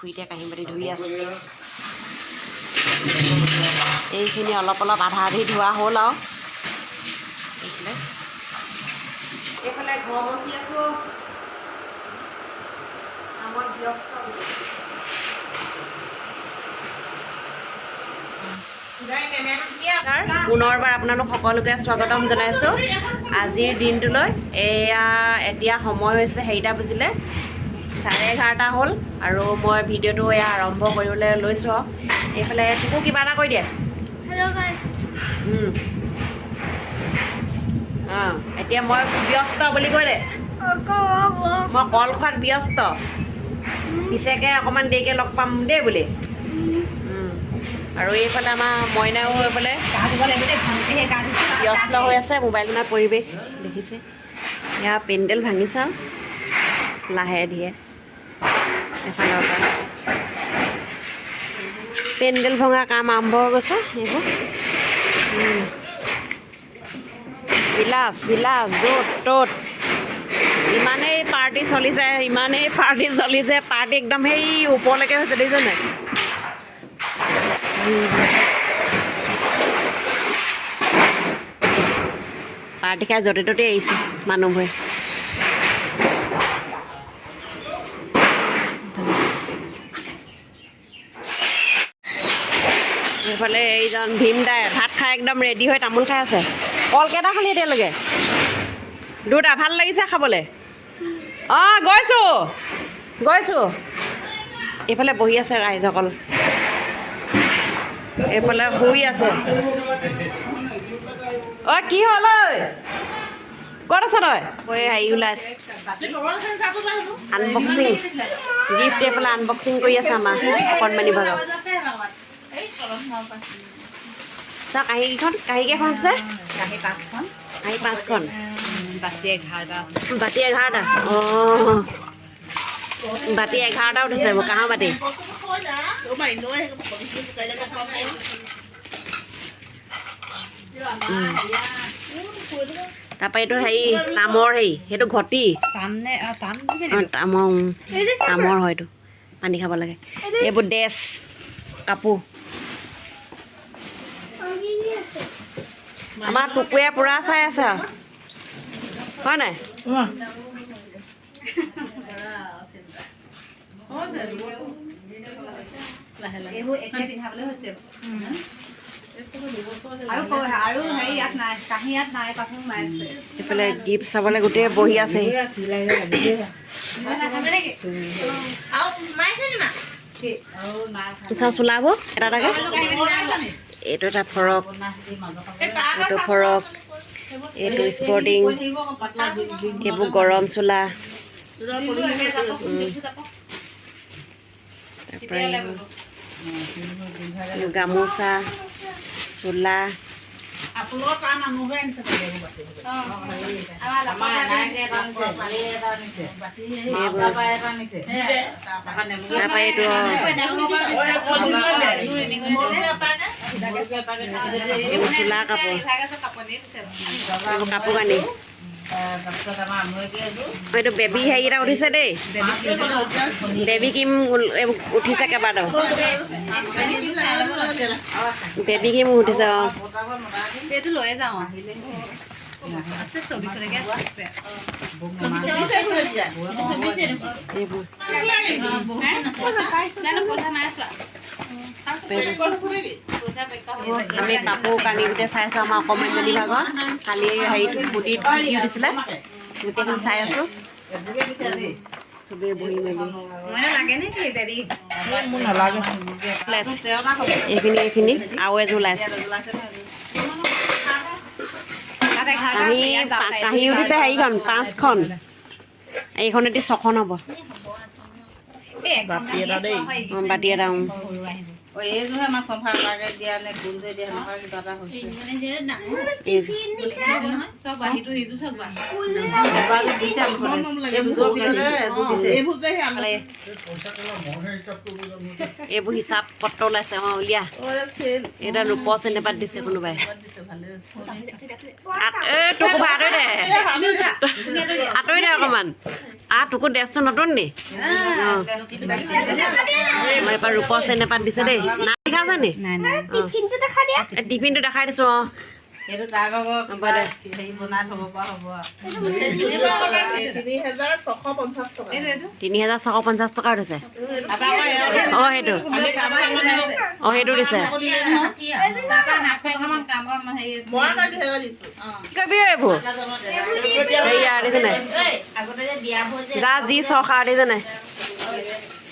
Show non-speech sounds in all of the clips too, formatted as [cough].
খুৰীতে কাঁহী বাতি ধুই আছে। এইখিনি অলপ অলপ আধা আধি ধোৱা হ'ল আৰু। এইফালে। এইফালে ঘৰ আছোঁ। পুনৰবাৰ আপোনালোক সকলোকে স্বাগতম জনাইছোঁ। আজিৰ দিনটোলৈ এয়া এতিয়া সময় হৈছে হেৰিটা বুজিলে। চাৰে এঘাৰটা হ'ল আৰু মই ভিডিঅ'টো এয়া আৰম্ভ কৰিবলৈ লৈছোঁ আৰু। এইফালে তোকো কিবা এটা কৈ দিয়ে। অঁ এতিয়া মই ব্যস্ত বুলি কৈ দে। মই কল খোৱাত ব্যস্ত। পিছেকে অকণমান দেৰিকৈ লগ পাম দেই বুলি। আৰু এইফালে আমাৰ মইনাও এইফালে ব্যস্ত হৈ আছে মোবাইলখনৰ পৰিৱেশ দেখিছে। এয়া পেণ্ডেল ভাঙিছা লাহে ধীৰে। পৰা পেণ্ডেল ভঙা কাম আৰম্ভ হৈ গৈছে, এইবোৰ। উম। বিলাস বিলাস, য'ত, ত'ত। ইমানেই পাৰ্টি চলিছে ইমানেই পাৰ্টি চলিছে পাৰ্টি একদম সেই ওপৰলৈকে হৈছে, দেখিছে নাই? পাৰ্টি খাই য'তে ত'তে আহিছে মানুহবোৰে। এইফালে এইজন ভীম দাই ভাত খাই একদম ৰেডি হৈ তামোল খাই আছে। কল কেইটা খালি এতিয়ালৈকে? দুটা ভাল লাগিছে খাবলৈ? অঁ গৈছোঁ। গৈছোঁ। এইফালে বহি আছে ৰাইজসকল। এইফালে শুই আছে। ঐ কি হ'ল ঐ? ক'ত আছ তই? ঐ হেৰি ওলাইছে। আনবক্সিং গিফ্ট এইফালে আনবক্সিং কৰি আছে আমাৰ অকণমানি ভাগৰ। তই কাঁহীকেইখন কাঁহী কেইখন আছে? কাঁহী পাঁচখন। কাঁহী পাঁচখন। বাতি এঘাৰটা বাতি এঘাৰটা? অঁ। বাতি এঘাৰটা উঠিছে কাঁহৰ বাতি? তাৰপৰা এইটো হেৰি তামৰ হেৰি সেইটো ঘটি। তামৰ তামৰ হয় এইটো। পানী খাব লাগে। এইবোৰ ড্ৰেছ কাপোৰ। আমাৰ টুকুৱে পূৰা চাই আছে আৰু। হয় নাই? এইফালে গিফ্ট চাবলৈ গোটেই বহি আছে চাওঁ চোলাবোৰ এটা এটাকৈ। এইটো এটা ফৰক এইটো ফৰক এইটো স্পৰ্টিং এইবোৰ গৰম চোলা। গামোচা চোলা। তাৰপৰা এইটো এইটো বেবী হেৰি এটা উঠিছে দেই। বেবী ক্ৰীম উঠিছে কেইবাটাও। বেবী ক্ৰীম উঠিছে অঁ। আমি কাপোৰ কানি গোটেই চাইছোঁ আমাৰ অকণমানজনী ভাগৰ কালি হেৰিত মুদিত কি উঠিছিলে গোটেইখিনি চাই আছোঁ। চবেই বহি মেলি। এইখিনি এইখিনি আৰু এযোৰ ওলাইছে। আমি আছে, ইয়াত যাম পা- নাই। কাঁহী উঠিছে হেৰিখন পাঁচখন এইখনেদি ছখন হ'ব এই এঘাৰটা বাতি এটা দেই। হয়, অঁ, বাতি এটা অঁ। এইযোৰহে আমাৰ চম্ফা কাকে দিয়া নে দিয়া সেনেকুৱা কিবা এটা হৈছে। এইবোৰ হিচাপ পত্ৰ ওলাইছে অঁ উলিয়া। এতিয়া ৰূপৰ চেনেপাত দিছে কোনোবাই। আ- তোকো আঁতৰি দে। আঁতৰি দে অকণমান আহ তোকো ড্ৰেছটো নতুন নি? অঁ। ৰূপৰ চেনেপাত দিছে দেই। না লিখা আছে নাই নাই এই টিফিনটো দেখাই দিছোঁ অঁ সেইটো তাৰ ভাগৰ হ'ব দে হেৰি বনাই থব পৰা হ'ব আৰু। এইটো এইটো তিনি হাজাৰ ছশ পঞ্চাছ টকা উঠিছে এওঁ অঁ সেইটো। অঁ সেইটো দিছে তাৰপৰা নাক অকণমান কাম কৰা হেৰি কি কৰিবি এইবোৰ সেয়া দিছে নাই যে যে চৰকাৰ দিছে নাই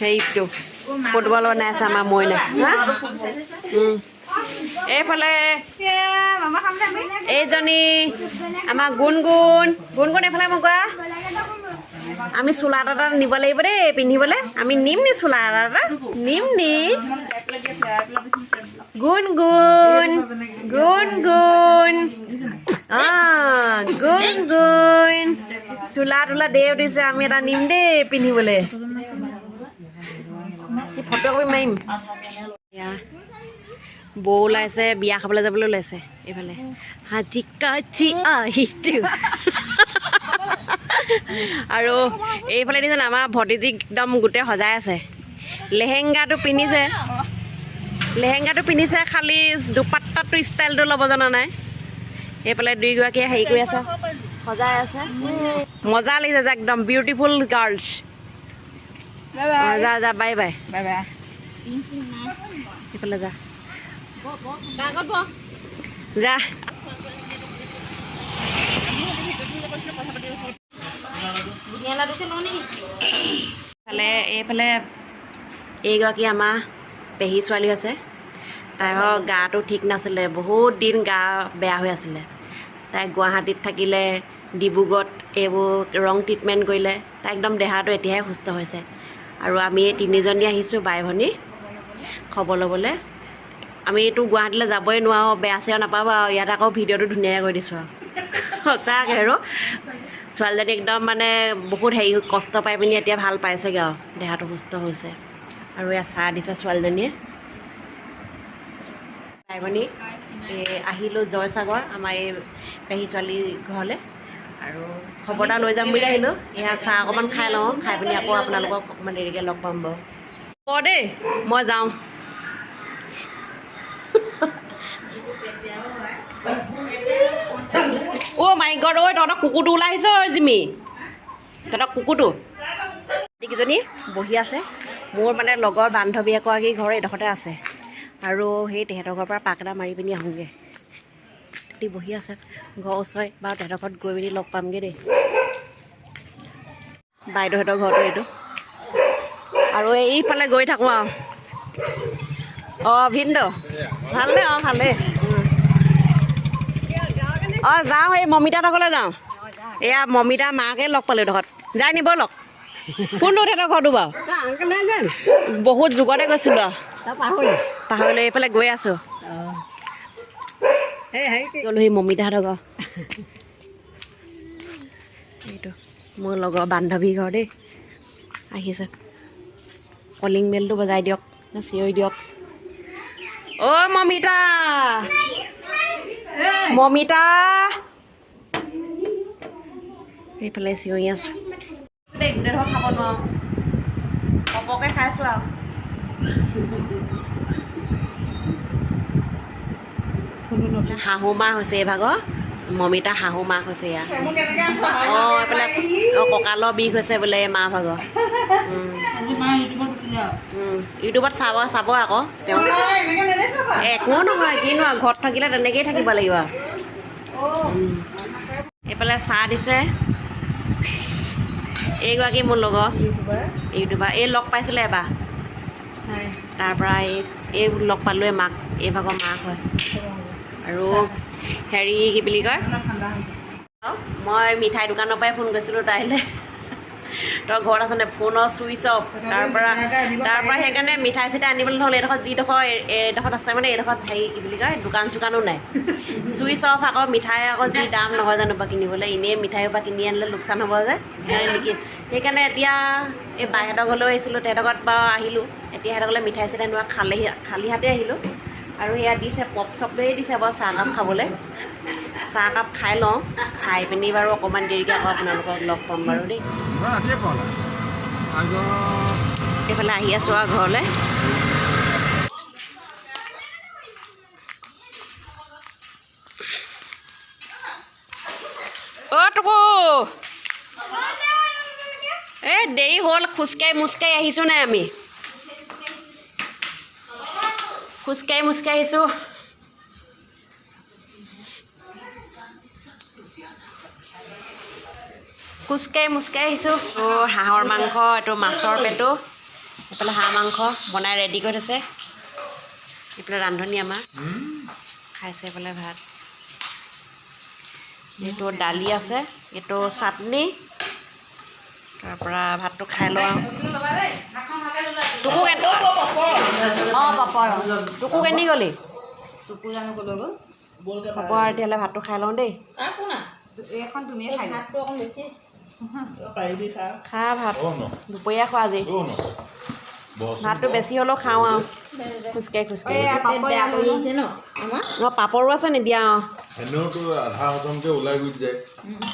হেৰিটো ফুটবল বনাই আছে আমাৰ মইনা? এইফালে এইজনী, আমাৰ গুণ গুণ গুণ গুণ এইফালে মোক কোৱা। আমি চোলা এটা নিব লাগিব দেই পিন্ধিবলৈ। আমি নিম নি চোলা এটা নিম নি। গুণ গুণ গুণ গুণ অঁ গুণ গুণ চোলা তোলা দেও দিছে, আমি এটা নিম দেই পিন্ধিবলৈ। ফটো কপি মাৰিম? বৌ ওলাইছে, বিয়া খাবলৈ যাবলৈ ওলাইছে, এইফালে। হাজি কাজি আহিছো। আৰু এইফালে দিছে আমাৰ ভতিজীক একদম গোটেই সজাই আছে। লেহেংগাটো পিন্ধিছে। লেহেংগাটো পিন্ধিছে, খালি দুপাট্টাটো ষ্টাইলটো ল'ব জনা নাই? এইফালে দুইগৰাকীয়ে হেৰি কৰি আছে, সজাই আছে। মজা লাগিছে যে একদম বিউটিফুল গাৰ্লছ যা যা বাই বাই বাই বাই সেইফালে যা যা এইফালে এইফালে এইগৰাকী আমাৰ পেহী ছোৱালী আছে। তাইৰ গাটো ঠিক নাছিলে বহুত দিন গা বেয়া হৈ আছিলে। তাই গুৱাহাটীত থাকিলে ডিব্ৰুগড়ত এইবোৰ ৰং ট্ৰিটমেণ্ট কৰিলে। তাই একদম দেহাটো এতিয়াহে সুস্থ হৈছে। আৰু আমি তিনিজনী আহিছোঁ বাই ভনী। খবৰ ল'বলৈ। আমিতো গুৱাহাটীলৈ যাবই নোৱাৰোঁ বেয়া চেয়া নাপাব আৰু ইয়াত আকৌ ভিডিঅ'টো ধুনীয়াকৈ কৰি দিছোঁ আৰু। [laughs] সঁচাকৈ আৰু। ছোৱালীজনী একদম মানে বহুত হেৰি কষ্ট পাই পিনি এতিয়া ভাল পাইছেগৈ আৰু দেহাটো সুস্থ হৈছে। আৰু এয়া চাহ দিছে ছোৱালীজনীয়ে। বাই ভনী এই আহিলোঁ জয়সাগৰ আমাৰ এই পেহী ছোৱালী ঘৰলৈ। আৰু খবৰ এটা লৈ যাম বুলি আহিলোঁ। এয়া চাহ অকণমান খাই লওঁ খাই পিনি আকৌ আপোনালোকক অকণমান দেৰিকৈ লগ পাম বাৰু। হ'ব দেই মই যাওঁ। অ' মাই গড ঐ তহঁতৰ কুকুৰটো ওলাই আহিছ ঐ জিমি। তহঁতৰ কুকুৰটো? এইকেইজনী বহি আছে। মোৰ মানে লগৰ বান্ধৱী এগৰাকী ঘৰ এইডোখৰতে আছে। আৰু সেই তেহেঁতৰ ঘৰৰ পৰা পাক এটা মাৰি পিনি আহোঁগৈ। সিহঁতি বহি আছে। ঘৰ ওচৰে বাৰু তেহেঁতৰ ঘৰত গৈ পিনি লগ পামগৈ দেই। বাইদেউহঁতৰ ঘৰটো এইটো। আৰু এইফালে গৈ থাকোঁ আৰু। অঁ ভিনদ ভালনে অঁ ভালেই অঁ যাওঁ এই মমিতাহঁতৰ ঘৰলৈ যাওঁ। এয়া মমিতা মাকে লগ পালোঁ ডোখৰত যাই নিব লগ। কোনটো তেহেঁতৰ ঘৰটো বাৰু? বহুত যুগতে গৈছিলোঁ আৰু। পাহৰিলোঁ এইফালে গৈ আছোঁ। গ'লোঁ সেই মমিতাহঁতৰ ঘৰ এইটো মোৰ লগৰ বান্ধৱী ঘৰ দেই আহিছে কলিং বেলটো বজাই দিয়ক নে চিঞৰি দিয়ক অ' মমিতা মমিতা এইফালে চিঞৰি আছোঁ দেই গোটেই ধৰক খাব নোৱাৰোঁ কপকে খাইছোঁ আৰু শাহু মাহ হৈছে এই ভাগৰ। মমিতা শাহু মাহ হৈছে ইয়াৰ অঁ এইফালে অঁ কঁকালৰ বিষ হৈছে বোলে এই মাহ ভাগৰ। ইউটিউবত চাব চাব আকৌ। তেওঁ একো নহয় কিনো আৰু ঘৰত থাকিলে তেনেকেই থাকিব লাগিব। এইফালে চাহ দিছে। এইগৰাকী মোৰ লগৰ। ইউটিউবাৰ? এই লগ পাইছিলে এবাৰ। তাৰ পৰা এই এই লগ পালোঁৱে মাক এই ভাগৰ মাক হয়। আৰু হেৰি কি বুলি কয়? মই মিঠাই দোকানৰ পৰাই ফোন কৰিছিলোঁ তাইলৈ তই ঘৰত আছ নে? ফোনৰ ছুইচ অফ তাৰ পৰা তাৰ পৰা সেইকাৰণে মিঠাই চিঠাই আনিবলৈ নহ'লে। এইডোখৰত যিডোখৰ এই- এইডোখৰত আছে মানে এইডোখৰত হেৰি কি বুলি কয় দোকান চোকানো নাই। ছুইচ অফ আকৌ মিঠাই আকৌ যি দাম নহয় জানো বা কিনিবলৈ। এনেই মিঠাইৰ পৰা কিনি আনিলে লোকচান হ'ব যে। সেইকাৰণে নিকি সেইকাৰণে এতিয়া এই বাইহঁতৰ ঘৰলৈ আহিছিলোঁ। তেহেঁতৰ ঘৰত বাৰু আহিলোঁ। এতিয়া সিহঁতৰ ঘৰলৈ মিঠাই চিঠাই নোৱা খালি খালী হাতে আহিলোঁ। আৰু এয়া দিছে পপ চপ লৈয়ে দিছে বাৰু চাহকাপ খাবলৈ। চাহকাপ খাই লওঁ খাই পিনি বাৰু অকণমান দেৰিকৈ আকৌ আপোনালোকক লগ পাম বাৰু দেই। এইফালে আহি আছোঁ আৰু ঘৰলৈ। অ' টুকু। এই দেৰি হ'ল খোজকাঢ়ি মোজকাঢ়ি আহিছোঁ নাই আমি। খোজকাঢ়ি মোজকাঢ়ি আহিছোঁ খোজকাঢ়ি মোজকাঢ়ি আহিছোঁ এইটো হাঁহৰ মাংস এইটো মাছৰ পেটু এইফালে হাঁহ মাংস বনাই ৰেডি কৰি থৈছে এইফালে ৰান্ধনি আমাৰ খাইছে এইফালে ভাত এইটো দালি আছে এইটো চাটনি তাৰপৰা ভাতটো খাই লওঁ অঁ পাপৰ তোকো কেনি গ'লি? তোকো জানো ক'লৈ গ'ল আৰু তেতিয়াহ'লে ভাতটো খাই লওঁ দেই। এইখন তুমিয়ে খাই। খা ভাত দুপৰীয়া খোৱা আজি. ভাতটো বেছি হ'লেও খাওঁ আৰু। খোজকাঢ়ি খোজকাঢ়ি। এয়া পাপৰ অঁ পাপৰো আছে নিদিয়া অঁ? এনেওতো আধা হজমকে ওলাই গুচি যায়।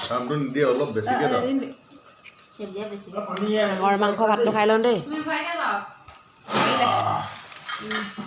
কামটো নিদিয়ে অলপ বেছিকে দাও সেইবিলাক বেছি। হাঁহৰ মাংস ভাতটো খাই লওঁ দেই। Mm-hmm.